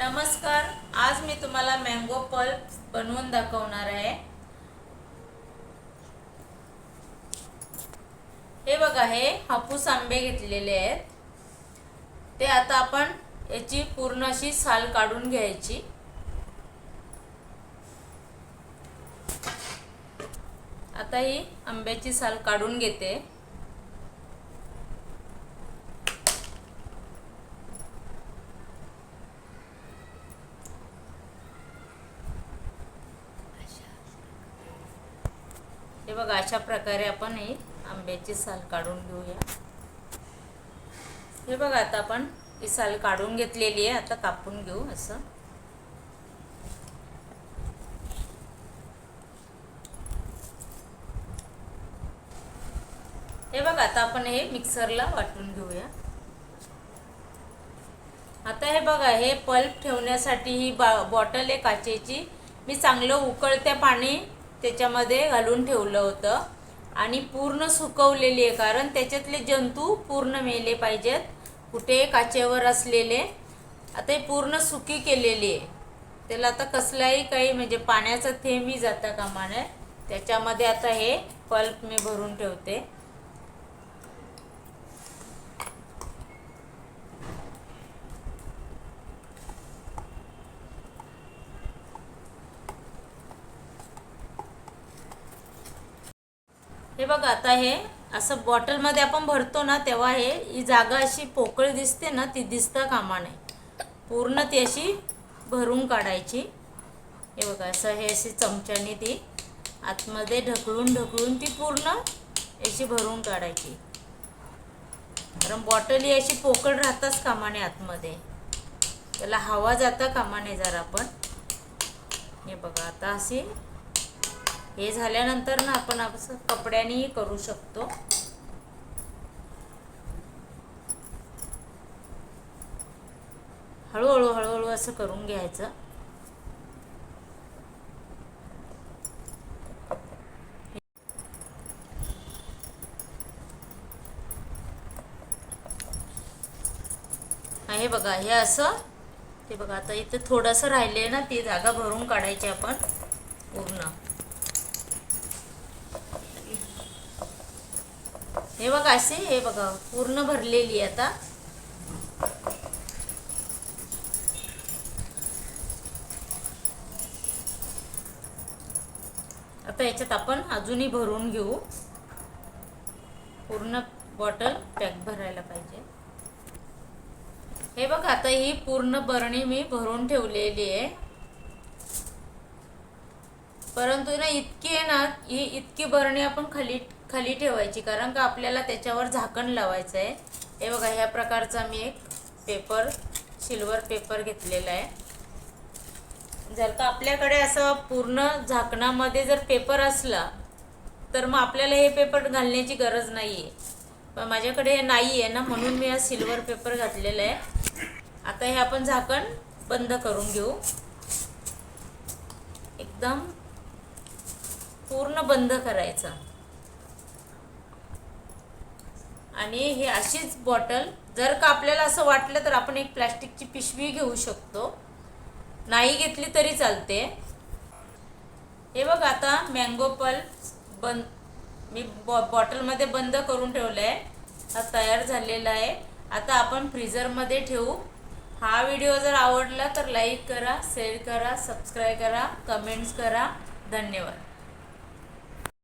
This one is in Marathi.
नमस्कार आज मी तुम्हाला मँगो पल्प बनवून दाखवणार आहे. हे बघा हे हापूस आंबे घेतलेले आहेत. ते आता आपण याची पूर्ण अशी साल काढून घ्यायची. आता ही आंब्याची साल काढून घेते. हे बघा अशा प्रकारे आपण ही आंब्याची साल काढून घेऊया. हे बघा आता आपण ही साल काढून घेतलेली आहे. आता कापून घेऊ असं. हे बघा आता आपण हे मिक्सरला वाटून घेऊया. आता हे बघा हे पल्प ठेवण्यासाठी ही बा बॉटल आहे काचेची. मी चांगलं उकळत्या पाणी त्याच्यामध्ये घालून ठेवलं होतं. आणि पूर्ण सुकवलेली आहे कारण त्याच्यातले जंतू पूर्ण मेले पाहिजेत. कुठे काचेवर असलेले. आता हे पूर्ण सुकी केलेली आहे. त्याला आता कसलाही काही म्हणजे पाण्याचा थेंबही जाता कामा नये. त्याच्यामध्ये आता हे पल्प मी भरून ठेवते. हे बघा आता हे असं बॉटलमध्ये आपण भरतो ना तेव्हा हे ही जागा अशी पोकळ दिसते ना ती दिसता कामा नये. पूर्ण ती अशी भरून काढायची. हे बघा असं हे अशी चमच्याने ती आतमध्ये ढकलून ढकलून ती पूर्ण अशी भरून काढायची. कारण बॉटल ही अशी पोकळ राहताच कामाने आतमध्ये. त्याला हवा जाता कामाने जरा आपण हे बघा आता अशी हे झाल्यानंतर ना आपण असं कपड्यानेही करू शकतो. हळूहळू हळूहळू असं करून घ्यायचं. हे बघा हे असं ते बघा आता इथं थोडंसं राहिले ना ती जागा भरून काढायची आपण पूर्ण. हे बघा असे हे बघा पूर्ण भरलेली आता. आता याच्यात आपण अजूनही भरून घेऊ. पूर्ण बॉटल पॅक भरायला पाहिजे. हे बघा आता ही पूर्ण बरणी मी भरून ठेवलेली आहे. परंतु ना इतकी आहे ना ही इतकी बरणी आपण खाली खाली ठेवायची कारण का आपल्याला त्याच्यावर झाकण लावायचं आहे हे बघा ह्या प्रकारचा मी एक पेपर सिल्वर पेपर घेतलेला आहे. जर का आपल्याकडे असं पूर्ण झाकणामध्ये जर पेपर असला तर मग आपल्याला हे पेपर घालण्याची गरज नाही आहे पण माझ्याकडे नाही आहे ना म्हणून मी हा सिल्वर पेपर घातलेला आहे. आता हे आपण झाकण बंद करून घेऊ. एकदम पूर्ण बंद करायचं. आणि हे अशीच बॉटल जर का आपल्याला असं वाटलं तर आपण एक प्लॅस्टिकची पिशवी घेऊ शकतो. नाही घेतली तरी चालते. हे बघ आता मँगो पल्प बंद मी बॉ बॉटलमध्ये बंद करून ठेवलं आहे हा तयार झालेला आहे. आता आपण फ्रीझरमध्ये ठेवू. हा व्हिडिओ जर आवडला तर लाईक करा शेअर करा सबस्क्राईब करा कमेंट्स करा. धन्यवाद.